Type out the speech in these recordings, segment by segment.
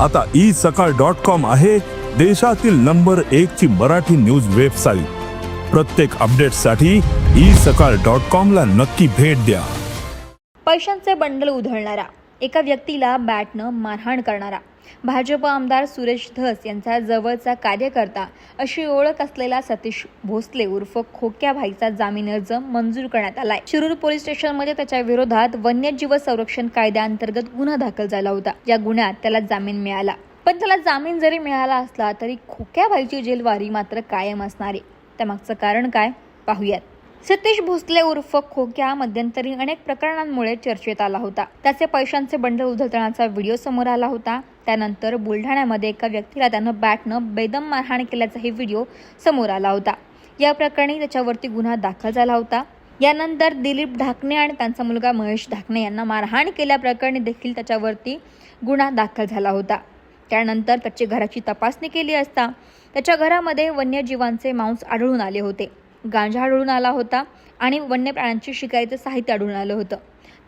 आता ई सकाळ dot com आहे देशातील नंबर एक ची मराठी न्यूज वेबसाईट. प्रत्येक अपडेटसाठी ई सकाळ डॉट कॉम ला नक्की भेट द्या. पैशांचे बंडल उधळणारा एका व्यक्तीला बॅटनं मारहाण करणारा. भाजप आमदार सुरेश धस यांचा जवळचा कार्यकर्ता अशी ओळख असलेला सतीश भोसले उर्फ खोक्या भाईचा जामीन अर्ज मंजूर करण्यात आलाय. शिरूर पोलीस स्टेशनमध्ये त्याच्या विरोधात वन्यजीव संरक्षण कायद्याअंतर्गत गुन्हा दाखल झाला होता. या गुन्ह्यात त्याला जामीन मिळाला. पण त्याला जामीन जरी मिळाला असला तरी खोक्या भाईची जेलवारी मात्र कायम असणार. आहे त्यामागचं कारण काय? पाहूयात. सतीश भोसले उर्फ खोक्या मध्यंतरी अनेक प्रकरणांमुळे चर्चेत आला होता. त्याचे पैशांचे बंडल उधळतानाचा व्हिडिओ समोर आला होता. त्यानंतर बुलढाण्यामध्ये एका व्यक्तीला त्यानं बॅटनं बेदम मारहाण केल्याचाही व्हिडिओ समोर आला होता. या प्रकरणी त्याच्यावरती गुन्हा दाखल झाला होता. यानंतर दिलीप ढाकणे आणि त्यांचा मुलगा महेश ढाकणे यांना मारहाण केल्याप्रकरणी देखील त्याच्यावरती गुन्हा दाखल झाला होता. त्यानंतर त्याची घराची तपासणी केली असता त्याच्या घरामध्ये वन्यजीवांचे मांस आढळून आले होते. गांजा आढळून आला होता आणि वन्य प्राण्यांची शिकारीचं साहित्य आढळून आलं होतं.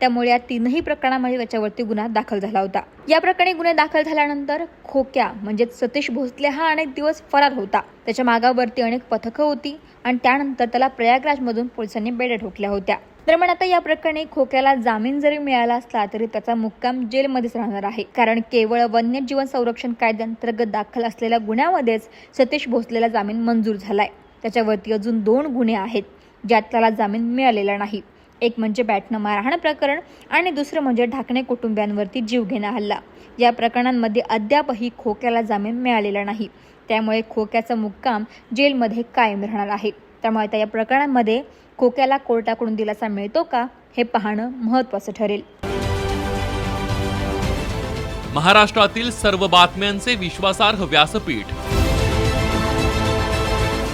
त्यामुळे या तीनही प्रकरणामध्ये त्याच्यावरती गुन्हा दाखल झाला होता. या प्रकरणी गुन्हे दाखल झाल्यानंतर खोक्या म्हणजेच सतीश भोसले हा अनेक दिवस फरार होता. त्याच्या मागावरती अनेक पथकं होती आणि त्यानंतर त्याला प्रयागराजमधून पोलिसांनी बेड्या ठोकल्या होत्या. दरम्यान आता या प्रकरणी खोक्याला जामीन जरी मिळाला असला तरी त्याचा मुक्काम जेलमध्येच राहणार आहे. कारण केवळ वन्यजीवन संरक्षण कायद्यांतर्गत दाखल असलेल्या गुन्ह्यामध्येच सतीश भोसलेला जामीन मंजूर झालाय. त्याच्यावरती अजून दोन गुन्हे आहेत ज्यात त्याला जामीन मिळालेला नाही. एक म्हणजे बॅटनं मारहाण प्रकरण आणि दुसरं म्हणजे ढाकणे कुटुंबियांवरती जीवघेणा हल्ला. या प्रकरणांमध्ये अद्यापही खोक्याला जामीन मिळालेला नाही. त्यामुळे खोक्याचा मुक्काम जेलमध्ये कायम राहणार आहे. त्यामुळे आता या प्रकरणांमध्ये खोक्याला कोर्टाकडून दिलासा मिळतो का हे पाहणं महत्त्वाचं ठरेल. महाराष्ट्रातील सर्व बातम्यांचे विश्वासार्ह व्यासपीठ